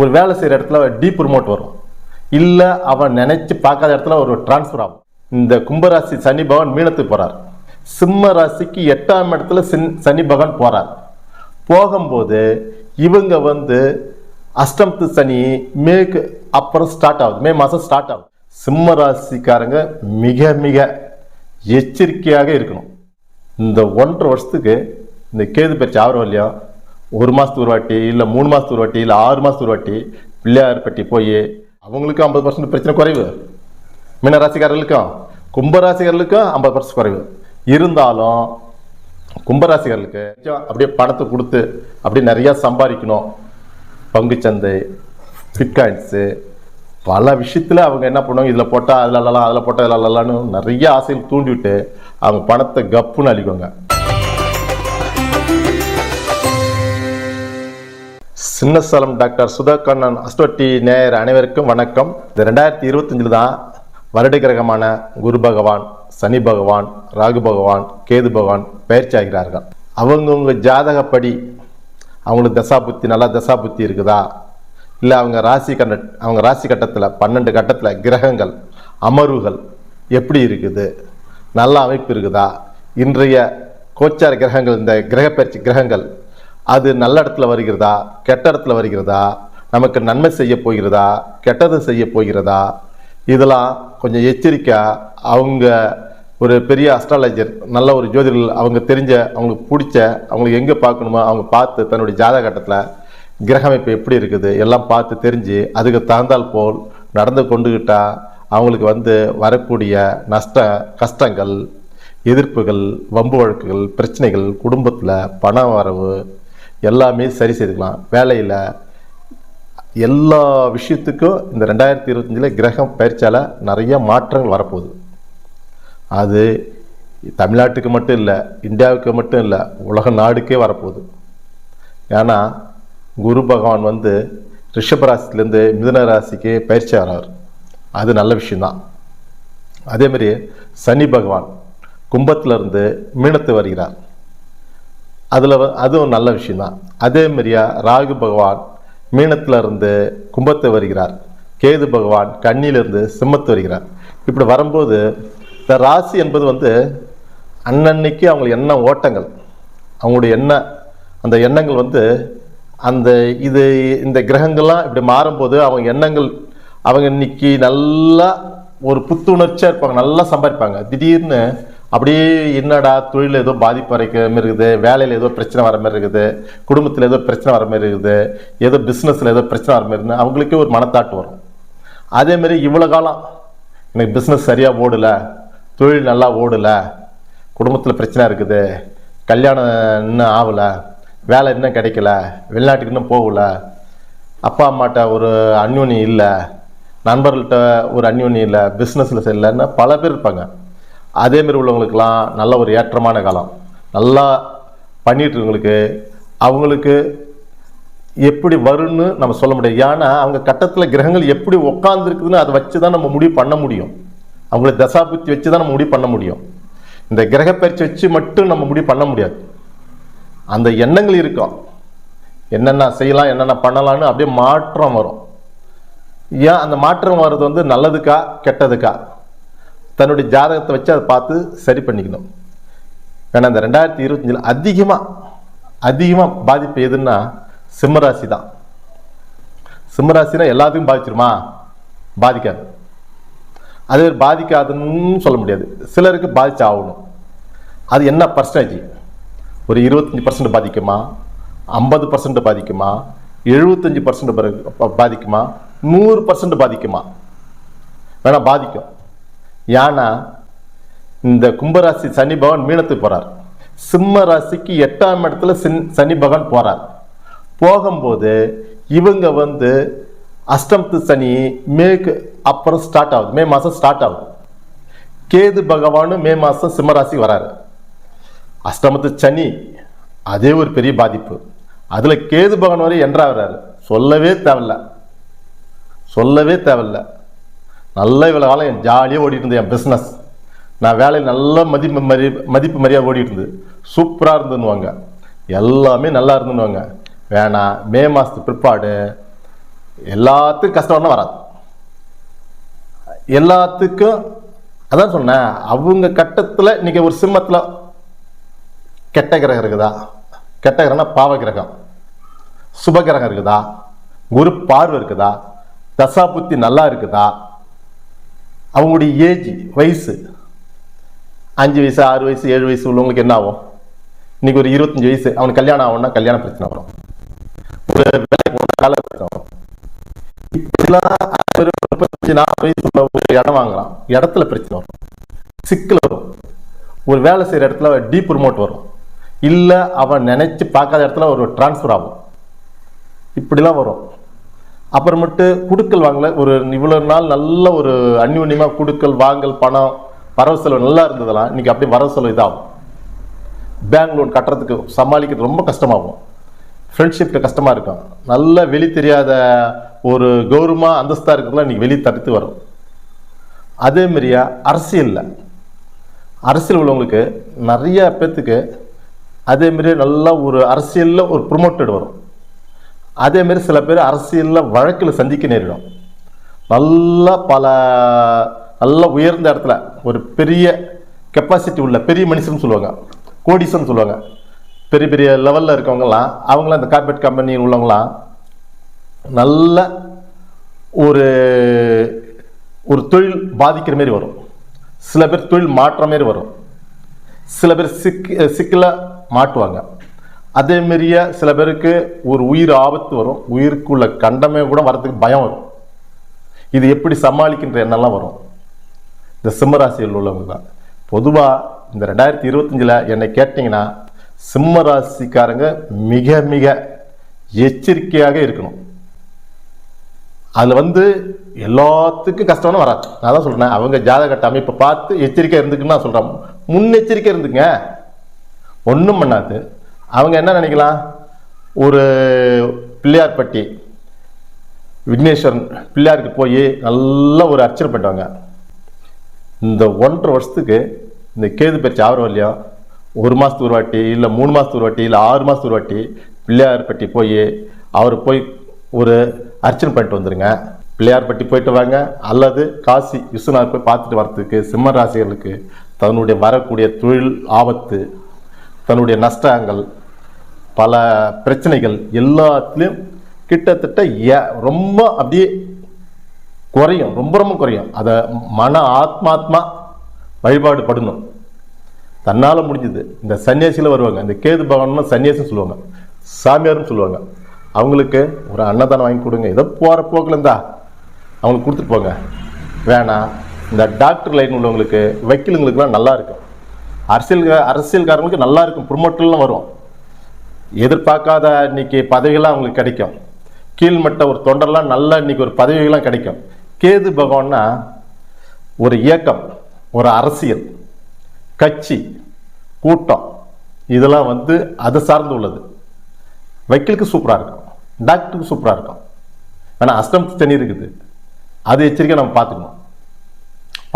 ஒரு வேலை செய்கிற இடத்துல டீ ப்ரொமோட் வரும். இல்லை அவன் நினைச்சு பார்க்காத இடத்துல ஒரு டிரான்ஸ்ஃபர் ஆகும். இந்த கும்பராசி சனி பகவான் மீனத்துக்கு போகிறார் சிம்ம ராசிக்கு எட்டாம் இடத்துல சின் சனி பகவான் போகிறார் போகும்போது இவங்க வந்து அஷ்டமத்து சனி மேக்கு அப்புறம் ஸ்டார்ட் ஆகுது. மே மாதம் ஸ்டார்ட் ஆகுது. சிம்ம ராசிக்காரங்க மிக மிக எச்சரிக்கையாக இருக்கணும். இந்த ஒன்றரை வருஷத்துக்கு இந்த கேது பயிற்சி ஆகிறோம் இல்லையா? ஒரு மாதத்துக்கு ஒரு வாட்டி இல்லை மூணு மாதத்துக்கு ஒரு வாட்டி இல்லை ஆறு மாதத்துக்கு ஒரு வாட்டி பிள்ளையார்பட்டி போய் அவங்களுக்கும் ஐம்பது பர்சன்ட் பிரச்சனை குறைவு. மீன ராசிக்காரர்களுக்கும் கும்பராசிக்காரர்களுக்கும் ஐம்பது பர்சன்ட் குறைவு. இருந்தாலும் கும்பராசிகர்களுக்கு அப்படியே பணத்தை கொடுத்து அப்படியே நிறையா சம்பாதிக்கணும். பங்குச்சந்தை பிட்காயின்ஸு பல விஷயத்தில் அவங்க என்ன பண்ணுவாங்க இதில் போட்டால் அதில் அல்லலாம் அதில் போட்டால் இதில் அல்லலான்னு நிறைய ஆசைகள் தூண்டிவிட்டு அவங்க பணத்தை கப்புன்னு அழிக்குவாங்க சின்னசலம் டாக்டர் சுதா கண்ணன் அஸ்வட்டி நேயர் அனைவருக்கும் வணக்கம். இந்த ரெண்டாயிரத்தி இருபத்தஞ்சில் தான் வருட கிரகமான குரு பகவான் சனி பகவான் ராகு பகவான் கேது பகவான் பயிற்சி ஆகிறார்கள். அவங்கவுங்க ஜாதகப்படி அவங்களுக்கு தசா புத்தி நல்லா தசா புத்தி இருக்குதா? இல்லை அவங்க ராசி கண்ட அவங்க ராசி கட்டத்தில் பன்னெண்டு கட்டத்தில் கிரகங்கள் அமர்வுகள் எப்படி இருக்குது? நல்ல அமைப்பு இருக்குதா? இன்றைய கோச்சார கிரகங்கள் இந்த கிரகப்பயிற்சி கிரகங்கள் அது நல்ல இடத்துல வருகிறதா? கெட்ட இடத்துல வருகிறதா? நமக்கு நன்மை செய்ய போகிறதா? கெட்டது செய்ய போகிறதா? இதெல்லாம் கொஞ்சம் எச்சரிக்கை. அவங்க ஒரு பெரிய அஸ்ட்ராலஜர் நல்ல ஒரு ஜோதிடர்கள் அவங்க தெரிஞ்ச அவங்களுக்கு பிடிச்ச அவங்களுக்கு எங்கே பார்க்கணுமோ அவங்க பார்த்து தன்னுடைய ஜாதக கட்டத்தில் எப்படி இருக்குது எல்லாம் பார்த்து தெரிஞ்சு அதுக்கு தகுந்தால் போல் நடந்து கொண்டுகிட்டா அவங்களுக்கு வந்து வரக்கூடிய நஷ்ட கஷ்டங்கள் எதிர்ப்புகள் வம்பு வழக்குகள் பிரச்சனைகள் குடும்பத்தில் பண வரவு எல்லாமே சரி செய்துக்கலாம். வேலையில் எல்லா விஷயத்துக்கும் இந்த ரெண்டாயிரத்தி இருபத்தஞ்சில் கிரகம் பயிற்சியால் நிறைய மாற்றங்கள் வரப்போகுது. அது தமிழ்நாட்டுக்கு மட்டும் இல்லை இந்தியாவுக்கு மட்டும் இல்லை உலக நாடுக்கே வரப்போகுது. ஏன்னா குரு பகவான் வந்து ரிஷபராசிலேருந்து மிதன ராசிக்கு பயிற்சி ஆகிறார் அது நல்ல விஷயந்தான் அதேமாரி சனி பகவான் கும்பத்திலிருந்து மீனத்து வருகிறார். அதில் அதுவும் நல்ல விஷயந்தான் அதே மாதிரியா ராகு பகவான் மீனத்தில் இருந்து கும்பத்தை வருகிறார். கேது பகவான் கண்ணியிலிருந்து சிம்மத்து வருகிறார். இப்படி வரும்போது இந்த ராசி என்பது வந்து அன்னன்னைக்கு அவங்களுக்கு என்ன ஓட்டங்கள் அவங்களுடைய எண்ண அந்த எண்ணங்கள் வந்து அந்த இது இந்த கிரகங்கள்லாம் இப்படி மாறும்போது அவங்க எண்ணங்கள் அவங்க இன்னைக்கு நல்லா ஒரு புத்துணர்ச்சியாக இருப்பாங்க நல்லா சம்பாதிப்பாங்க. திடீர்னு அப்படி என்னடா தொழில் ஏதோ பாதிப்பு வரைக்கிற மாதிரி இருக்குது வேலையில் ஏதோ பிரச்சனை வர மாதிரி இருக்குது குடும்பத்தில் ஏதோ பிரச்சனை வர மாதிரி இருக்குது ஏதோ பிஸ்னஸில் ஏதோ பிரச்சனை வர மாதிரி இருக்குன்னு அவங்களுக்கே ஒரு மனத்தாட்டு வரும். அதேமாரி இவ்வளோ காலம் எனக்கு பிஸ்னஸ் சரியாக ஓடலை தொழில் நல்லா ஓடலை குடும்பத்தில் பிரச்சனை இருக்குது கல்யாணம் இன்னும் ஆகலை வேலை இன்னும் கிடைக்கல வெளிநாட்டுக்கு இன்னும் போகல அப்பா அம்மாட்ட ஒரு அந்யோன்யம் இல்லை நண்பர்கள்ட்ட ஒரு அந்யோன்யம் இல்லை பிஸ்னஸில் சரியில்லைன்னு பல பேர் இருப்பாங்க. அதேமாரி உள்ளவங்களுக்கெல்லாம் நல்ல ஒரு ஏற்றமான காலம். நல்லா பண்ணிட்டு இருக்கவங்களுக்கு அவங்களுக்கு எப்படி வரும்னு நம்ம சொல்ல முடியாது. ஏன்னா அவங்க கட்டத்தில் கிரகங்கள் எப்படி உட்காந்துருக்குதுன்னு அதை வச்சு தான் நம்ம முடிவு பண்ண முடியும். அவங்கள தசாபுத்தி வச்சு தான் நம்ம முடிவு பண்ண முடியும். இந்த கிரகப்பயிற்சி வச்சு மட்டும் நம்ம முடிவு பண்ண முடியாது. அந்த எண்ணங்கள் இருக்கும். என்னென்ன செய்யலாம் என்னென்ன பண்ணலாம்னு அப்படியே மாற்றம் வரும். ஏன் அந்த மாற்றம் வர்றது வந்து நல்லதுக்கா கெட்டதுக்கா? தன்னுடைய ஜாதகத்தை வச்சு அதை பார்த்து சரி பண்ணிக்கணும். ஏன்னா இந்த ரெண்டாயிரத்தி இருபத்தஞ்சில் அதிகமாக அதிகமாக பாதிப்பு எதுன்னா சிம்மராசி தான் சிம்மராசினா எல்லாத்துக்கும் பாதிச்சிருமா? பாதிக்காது. அது பாதிக்காதுன்னு சொல்ல முடியாது. சிலருக்கு பாதிச்சு ஆகணும். அது என்ன பர்சன்டேஜ் ஒரு இருபத்தஞ்சி பர்சன்ட் பாதிக்குமா? ஐம்பது பர்சன்ட் பாதிக்குமா? எழுபத்தஞ்சி பர்சன்ட் பாதிக்குமா? நூறு பர்சன்ட் பாதிக்குமா? வேணால் பாதிக்கும். ஏன்னா இந்த கும்பராசி சனி பகவான் மீனத்துக்கு போறார். சிம்ம ராசிக்கு எட்டாம் இடத்துல சின் சனி பகவான் போறார். போகும்போது இவங்க வந்து அஷ்டமத்து சனி மேக்கு அப்புறம் ஸ்டார்ட் ஆகுது. மே மாதம் ஸ்டார்ட் ஆகுது. கேது பகவானும் மே மாதம் சிம்மராசி வராரு. அஷ்டமத்து சனி அதே ஒரு பெரிய பாதிப்பு. அதில் கேது பகவான் வரை என்றாகிறாரு சொல்லவே தேவையில்ல. சொல்லவே தேவையில்லை. நல்ல இவ்வளோ காலம் என் ஜாலியாக ஓடிட்டு இருந்தது என் பிஸ்னஸ் நான் வேலையில் நல்ல மதிப்பு மரி மதிப்பு மரியாதை ஓடிட்டு இருந்தது. சூப்பராக இருந்துன்னுவாங்க எல்லாமே நல்லா இருந்துன்னுவாங்க வேணாம் மே மாதத்துக்கு பிற்பாடு எல்லாத்துக்கும் கஷ்டம்னா வராது. எல்லாத்துக்கும் அதான் சொன்னேன் அவங்க கட்டத்தில் இன்றைக்கி ஒரு சிம்மத்தில் கெட்ட கிரகம் இருக்குதா? கெட்ட கிரகம்னா பாவ கிரகம். சுப கிரகம் இருக்குதா? குரு பார்வை இருக்குதா? தசாபுத்தி நல்லா இருக்குதா? அவங்களுடைய ஏஜ் வயசு. அஞ்சு வயசு ஆறு வயசு ஏழு வயசு உள்ளவங்களுக்கு என்ன ஆகும்? இன்னைக்கு ஒரு இருபத்தஞ்சு வயசு. அவனுக்கு கல்யாணம் ஆகும்னா கல்யாண பிரச்சனை வரும். ஒரு வேலைக்கு போன கால பிரச்சனை வரும். இப்படிலாம் முப்பத்தஞ்சு நாலு வயசு உள்ள ஒரு இடம் வாங்குறான். இடத்துல பிரச்சனை வரும். சிக்கல் வரும். ஒரு வேலை செய்யற இடத்துல டீப் ப்ரொமோட் வரும். இல்லை அவன் நினைச்சு பார்க்காத இடத்துல ஒரு டிரான்ஸ்ஃபர் ஆகும். இப்படிலாம் வரும். அப்புறமேட்டு குடுக்கல் வாங்கல. ஒரு இவ்வளவு நாள் நல்ல ஒரு அந்யூன்யமா குடுக்கல் வாங்கல் பணம் வரவு செலவு நல்லா இருந்ததெல்லாம் இன்னைக்கு அப்படியே வரவு செலவு இதாகும். பேங்க் லோன் கட்டுறதுக்கு சமாளிக்கிறது ரொம்ப கஷ்டமாகும். ஃப்ரெண்ட்ஷிப்பில் கஷ்டமாக இருக்கும். நல்ல வெளி தெரியாத ஒரு கௌரவமாக அந்தஸ்தாக இருக்கிறதுலாம் இன்றைக்கி வெளியே தடுத்து வரும். அதே மாதிரியா அரசியலில். அரசியல் உள்ளவங்களுக்கு நிறைய பேர்த்துக்கு அதே நல்லா ஒரு அரசியலில் ஒரு ப்ரொமோட்டட் வரும். அதே மாதிரி சில பேர் அரசியலில் வழக்கில் சந்திக்க நேரிடும். நல்லா பல நல்ல உயர்ந்த இடத்துல ஒரு பெரிய கெப்பாசிட்டி உள்ள பெரிய மனுஷன் சொல்லுவாங்க. கோடிசன் சொல்லுவாங்க. பெரிய பெரிய லெவலில் இருக்கவங்கலாம் அவங்களாம் இந்த கார்பரேட் கம்பெனி உள்ளவங்களாம் நல்ல ஒரு ஒரு தொழில் பாதிக்கிற மாதிரி வரும். சில பேர் தொழில் மாற்ற மாரி வரும். சில பேர் சிக் சிக்கல மாட்டுவாங்க அதே மாதிரிய சில பேருக்கு ஒரு உயிர் ஆபத்து வரும். உயிருக்குள்ள கண்டமே கூட வரதுக்கு பயம் வரும். இது எப்படி சமாளிக்கின்ற எண்ணெல்லாம் வரும். இந்த சிம்மராசியில் உள்ளவங்க தான். பொதுவாக இந்த ரெண்டாயிரத்தி இருபத்தஞ்சில் என்னை கேட்டிங்கன்னா சிம்ம ராசிக்காரங்க மிக மிக எச்சரிக்கையாக இருக்கணும். அதில் வந்து எல்லாத்துக்கும் கஷ்டம்னு வராது. நான் தான் சொல்கிறேன் அவங்க ஜாதகட்ட அமைப்பை பார்த்து எச்சரிக்கை இருந்துக்குன்னு நான் சொல்கிறேன் முன்னெச்சரிக்கை இருந்துங்க ஒன்றும் பண்ணாது. அவங்க என்ன நினைக்கலாம்? ஒரு பிள்ளையார்பட்டி விக்னேஸ்வரன் பிள்ளையாருக்கு போய் நல்லா ஒரு அர்ச்சனை பண்ணுவாங்க இந்த ஒன்றரை வருஷத்துக்கு இந்த கேது பயிற்சி ஆகிற இல்லையோ ஒரு மாதத்துக்கு ஒரு வாட்டி இல்லை மூணு மாதத்துக்கு ஒரு வாட்டி இல்லை ஆறு மாதத்துக்கு ஒரு வாட்டி பிள்ளையார்பட்டி போய் அவர் போய் ஒரு அர்ச்சனை பண்ணிட்டு வந்துடுங்க பிள்ளையார்பட்டி போயிட்டு வாங்க. அல்லது காசி விஸ்வநாத் போய் பார்த்துட்டு வரத்துக்கு சிம்ம ராசிகளுக்கு தன்னுடைய வரக்கூடிய தொழில் ஆபத்து தன்னுடைய நஷ்டங்கள் பல பிரச்சனைகள் எல்லாத்துலேயும் கிட்டத்தட்ட ஏ- ரொம்ப அப்படியே குறையும் ரொம்ப ரொம்ப குறையும். அதை மன ஆத்மாத்மா வழிபாடு படணும் தன்னால் முடிஞ்சது. இந்த சன்னியாசியில் வருவாங்க. இந்த கேது பகவான் சன்னியாசின்னு சொல்லுவாங்க. சாமியார்னு சொல்லுவாங்க. அவங்களுக்கு ஒரு அன்னதானம் வாங்கி கொடுங்க. ஏதோ போகிற போக்கில் இருந்தா அவங்களுக்கு கொடுத்துட்டு போங்க. வேணாம். இந்த டாக்டர் லைன் உள்ளவங்களுக்கு வக்கீலுங்களுக்குலாம் நல்லா இருக்கும். அரசியல் அரசியல்காரங்களுக்கு நல்லா இருக்கும் ப்ரொமோட்டர்லாம் வரும். எதிர்பார்க்காத இன்னைக்கு பதவிகள்லாம் அவங்களுக்கு கிடைக்கும். கீழ்மட்ட ஒரு தொண்டர்லாம் நல்லா இன்னைக்கு ஒரு பதவிகள்லாம் கிடைக்கும். கேது பகவான்னா ஒரு இயக்கம் ஒரு அரசியல் கட்சி கூட்டம் இதெல்லாம் வந்து அது சார்ந்து உள்ளது. வக்கீலுக்கு சூப்பராக இருக்கும் டாக்டருக்கு சூப்பராக இருக்கும். ஆனால் அஷ்டம் தனி இருக்குது. அது எச்சரிக்கை நம்ம பார்த்துக்கணும்.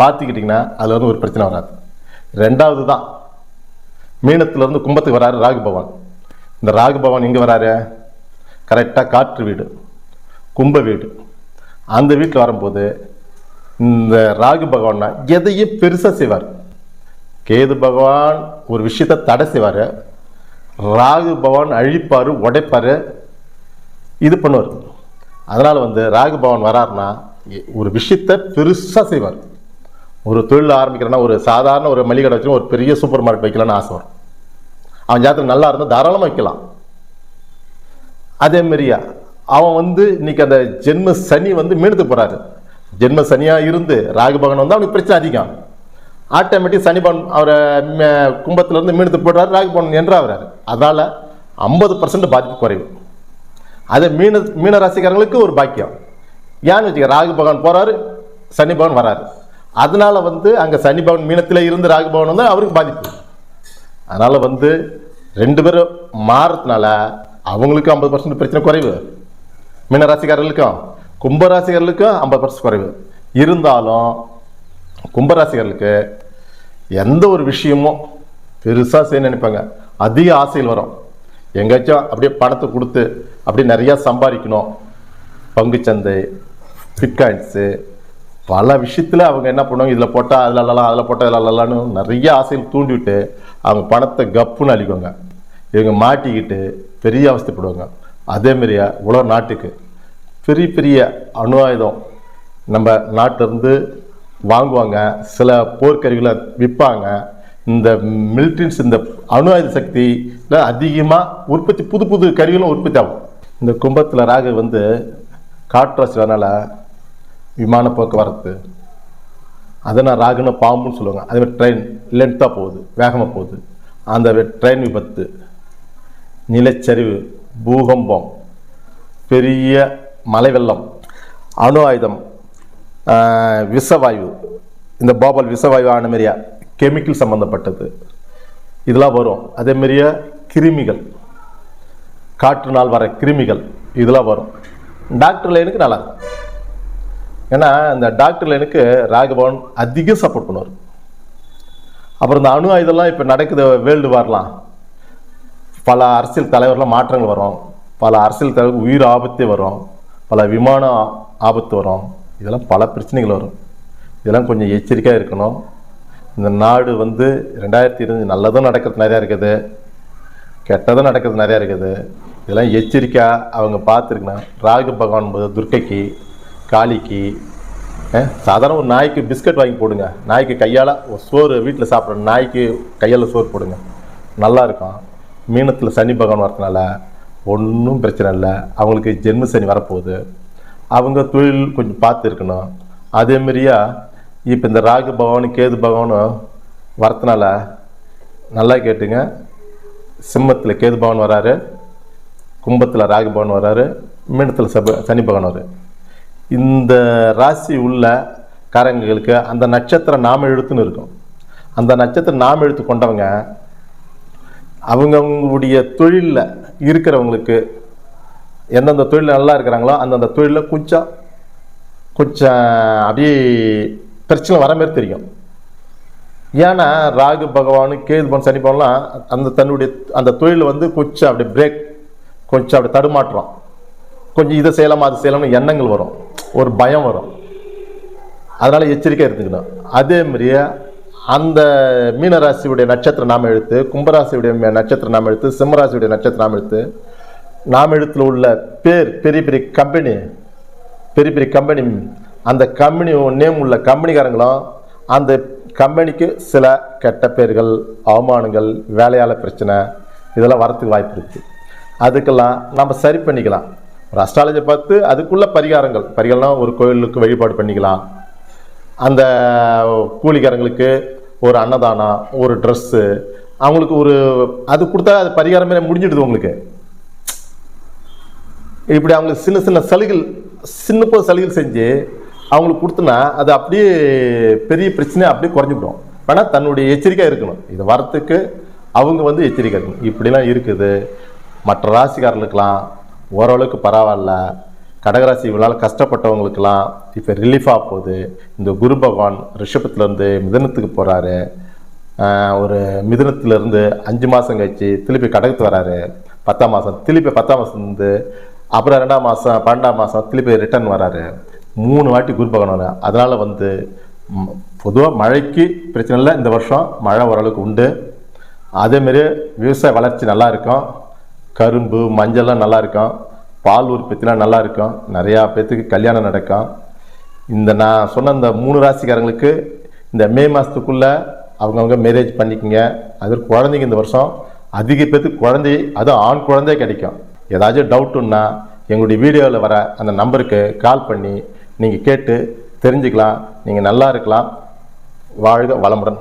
பார்த்துக்கிட்டிங்கன்னா அதில் வந்து ஒரு பிரச்சனை வராது. ரெண்டாவது தான் மீனத்திலிருந்து கும்பத்துக்கு வராரு ராகு பவான் இந்த ராகு பகவான் எங்கே வராரு? கரெக்டாக காற்று வீடு கும்ப வீடு. அந்த வீட்டில் வரும்போது இந்த ராகு பகவான்னா எதையும் பெருசாக செய்வார். கேது பகவான் ஒரு விஷயத்தை தடை செய்வார். ராகு பகவான் அழிப்பார் உடைப்பார் இது பண்ணுவார். அதனால் வந்து ராகு பகவான் வராருன்னா ஒரு விஷயத்தை பெருசாக செய்வார். ஒரு தொழில் ஆரம்பிக்கிறேன்னா ஒரு சாதாரண ஒரு மளிகை கடை வச்சு ஒரு பெரிய சூப்பர் மார்க்கெட் வைக்கலாம்னு ஆசை வரும். அவன் ஜாதகம் நல்லா இருந்தால் தாராளமாக வைக்கலாம். அதே மாதிரியா அவன் வந்து இன்னைக்கு அந்த ஜென்ம சனி வந்து மீனத்துக்கு போகிறாரு ஜென்ம சனியாக இருந்து ராகு பகவான் வந்து அவனுக்கு பிரச்சனை அதிகம். ஆட்டோமேட்டிக் சனிபவன் அவரை ம- கும்பத்துல இருந்து போடுறாரு ராகு பகவான் என்றாகிறாரு அதனால் ஐம்பது பர்சன்ட் பாதிப்பு குறைவு. அதே மீன மீன ராசிக்காரங்களுக்கு ஒரு பாக்கியம். ஏன்னு வச்சுக்க ராகு பகவான் போகிறாரு சனி பகவான் வராரு. அதனால் வந்து அங்கே சனி பவன் மீனத்தில் இருந்து ராகுபவன் வந்து அவருக்கு பாதிப்பு. அதனால் வந்து ரெண்டு பேரும் மாறுறதுனால அவங்களுக்கும் ஐம்பது பர்சன்ட் பிரச்சனை குறைவு. மீன ராசிக்காரர்களுக்கும் ஐம்பது பர்சன்ட் குறைவு. இருந்தாலும் கும்பராசிக்காரர்களுக்கு எந்த ஒரு விஷயமும் பெருசாக செய்ய நினைப்பாங்க. அதிக ஆசைகள் வரும். எங்கேயாச்சும் அப்படியே பணத்தை கொடுத்து அப்படியே நிறையா சம்பாதிக்கணும். பங்குச்சந்தை பிட்காயின்ஸு பல விஷயத்தில் அவங்க என்ன பண்ணுவாங்க இதில் போட்டால் அதில் அல்லலாம் அதில் போட்டால் இதில் அல்லலான்னு நிறைய ஆசைகள் தூண்டிவிட்டு அவங்க பணத்தை கப்புன்னு அழிக்குவாங்க. இவங்க மாட்டிக்கிட்டு பெரிய அவஸ்தைப்படுவாங்க. அதேமாரியா உலக நாட்டுக்கு. பெரிய பெரிய அணு ஆயுதம் நம்ம நாட்டிலேருந்து வாங்குவாங்க. சில போர்க்கருவிகளை விற்பாங்க. இந்த மிலிட்ரின்ஸ் இந்த அணு ஆயுத சக்தியில் அதிகமாக உற்பத்தி புது புது கருவிகளும் உற்பத்தி ஆகும். இந்த கும்பத்தில் ராகு வந்து காற்று வரனால விமான போக்குவரத்து. அதனால் நான் ராகுன பாம்புன்னு சொல்லுவாங்க. அதே மாதிரி ட்ரெயின் லென்த்தாக போகுது வேகமாக போகுது. அந்த ட்ரெயின் விபத்து. நிலச்சரிவு பூகம்பம் பெரிய மலை வெள்ளம் அணு ஆயுதம் விஷவாயு. இந்த போபால் விஷவாயு ஆன மாதிரியா கெமிக்கல் சம்மந்தப்பட்டது இதெல்லாம் வரும். அதே மாதிரியே கிருமிகள். காற்றுனால் வர கிருமிகள். இதெல்லாம் வரும். டாக்டர் லைனுக்கு நல்லா ஏன்னா இந்த டாக்டர் லைனுக்கு ராகவன் அதிகம் சப்போர்ட் பண்ணுவார். அப்புறம் இந்த அணு ஆயுதம்லாம் இப்போ நடக்குது வேர்ல்டு வார்லாம். பல அரசியல் தலைவர்லாம் மாற்றங்கள் வரும். பல அரசியல் தலைவர் உயிர் ஆபத்தே வரும். பல விமான ஆபத்து வரும். இதெல்லாம் பல பிரச்சனைகள் வரும். இதெல்லாம் கொஞ்சம் எச்சரிக்கையாக இருக்கணும். இந்த நாடு வந்து ரெண்டாயிரத்தி இருபது நல்லதும் நடக்கிறது நிறையா இருக்குது. கெட்டதும் நடக்கிறது நிறையா இருக்குது. இதெல்லாம் எச்சரிக்கையாக அவங்க பார்த்துருக்கணும். ராகு பகவான் துர்க்கைக்கு காளிக்கு சாதாரண ஒரு நாய்க்கு பிஸ்கட் வாங்கி போடுங்க. நாய்க்கு கையால் ஒரு சோறு வீட்டில் சாப்பிட்ற நாய்க்கு கையால் சோறு போடுங்க. நல்லா இருக்கும். மீனத்தில் சனி பகவான் வரதுனால ஒன்றும் பிரச்சனை இல்லை. அவங்களுக்கு ஜென்ம சனி வரப்போகுது. அவங்க தொழில் கொஞ்சம் பார்த்து இருக்கணும். அதே மாதிரியா இப்போ இந்த ராகு பகவானும் கேது பகவானும் வரத்துனால நல்லா கேட்டுங்க. சிம்மத்தில் கேது பகவான் வராரு. கும்பத்தில் ராகு பகவான் வராரு. மீனத்தில் சப சனி பகவான் வராரு. இந்த ராசி உள்ள காரங்களுக்கு அந்த நட்சத்திரம் நாம எழுத்துன்னு இருக்கும். அந்த நட்சத்திரம் நாம எழுத்து கொண்டவங்க அவங்கவுங்களுடைய தொழிலில் இருக்கிறவங்களுக்கு எந்தெந்த தொழில் நல்லா இருக்கிறாங்களோ அந்தந்த தொழிலில் கொஞ்சம் கொஞ்சம் அப்படியே பிரச்சனை வர மாதிரி தெரியும். ஏன்னா ராகு பகவான் கேது பகவான் சனி பகவான்லாம் அந்த தன்னுடைய அந்த தொழில் வந்து கொஞ்சம் அப்படி பிரேக் கொஞ்சம் அப்படி தடுமாற்றம். கொஞ்சம் இதை செய்யலாமா அது செய்யலாம்னு எண்ணங்கள் வரும். ஒரு பயம் வரும். அதனால் எச்சரிக்கை இருந்துக்கணும் அதே மாதிரியே அந்த மீனராசியுடைய நட்சத்திர நாம எழுத்து கும்பராசியுடைய நட்சத்திரம் நட்சத்திர நாம எழுத்து சிம்மராசியுடைய நட்சத்திர நாம எழுத்து நாம எழுத்தில் உள்ள பேர் பெரிய பெரிய கம்பெனி பெரிய பெரிய கம்பெனி அந்த கம்பெனி நேம் உள்ள கம்பெனிக்காரங்களும் அந்த கம்பெனிக்கு சில கெட்ட பேர்கள் அவமானங்கள் வேலையாள பிரச்சனை இதெல்லாம் வரத்துக்கு வாய்ப்பு இருக்குது அதுக்கெல்லாம் நம்ம சரி பண்ணிக்கலாம். ஒரு அஸ்ட்ராலஜி பார்த்து அதுக்குள்ள பரிகாரங்கள். பரிகாரம்னா ஒரு கோயிலுக்கு வழிபாடு பண்ணிக்கலாம். அந்த கூலிக்காரங்களுக்கு ஒரு அன்னதானம் ஒரு ட்ரெஸ்ஸு அவங்களுக்கு ஒரு அது கொடுத்தா அது பரிகாரமே முடிஞ்சிடுது உங்களுக்கு. இப்படி அவங்களுக்கு சின்ன சின்ன சலுகைகள் சின்ன போது சலுகைகள் செஞ்சு அவங்களுக்கு கொடுத்தனா அது அப்படியே பெரிய பிரச்சனை அப்படியே குறைஞ்சிவிடும் ஆனால் தன்னுடைய எச்சரிக்கை இருக்கணும். இது வரத்துக்கு அவங்க வந்து எச்சரிக்கை இருக்கணும். இப்படிலாம் இருக்குது. மற்ற ராசிக்காரர்களுக்கெல்லாம் ஓரளவுக்கு பரவாயில்ல. கடகராசி இவ்வளோ கஷ்டப்பட்டவங்களுக்கெல்லாம் இப்போ ரிலீஃபாக போகுது. இந்த குரு பகவான் ரிஷபத்துலேருந்து மிதனத்துக்கு போகிறாரு ஒரு மிதனத்துலேருந்து அஞ்சு மாதம் கழிச்சு திருப்பி கடகத்து வராரு. பத்தாம் மாதம் திருப்பி பத்தாம் மாதம் அப்புறம் ரெண்டாம் மாதம் பன்னெண்டாம் மாதம் திருப்பி ரிட்டர்ன் வராரு. மூணு வாட்டி குரு பகவான் வராரு. அதனால வந்து பொதுவாக மழைக்கு பிரச்சனை இல்லை. இந்த வருஷம் மழை ஓரளவுக்கு உண்டு. அதேமாரி விவசாய வளர்ச்சி நல்லா இருக்கும். கரும்பு மஞ்சள்லாம் நல்லா இருக்கும் பால் உற்பத்திலாம் நல்லா இருக்கும் நிறையா பேர்த்துக்கு கல்யாணம் நடக்கும். இந்த நான் சொன்ன இந்த மூணு ராசிக்காரங்களுக்கு இந்த மே மாதத்துக்குள்ளே அவங்கவுங்க மேரேஜ் பண்ணிக்கங்க. அது குழந்தைங்க இந்த வருஷம். அதிக பேர்த்துக்கு குழந்தை அதுவும் ஆண் குழந்தையே கிடைக்கும். ஏதாச்சும் டவுட்டுன்னா எங்களுடைய வீடியோவில் வர அந்த நம்பருக்கு கால் பண்ணி நீங்கள் கேட்டு தெரிஞ்சுக்கலாம். நீங்கள் நல்லா இருக்கலாம். வாழ்க வளமுடன்.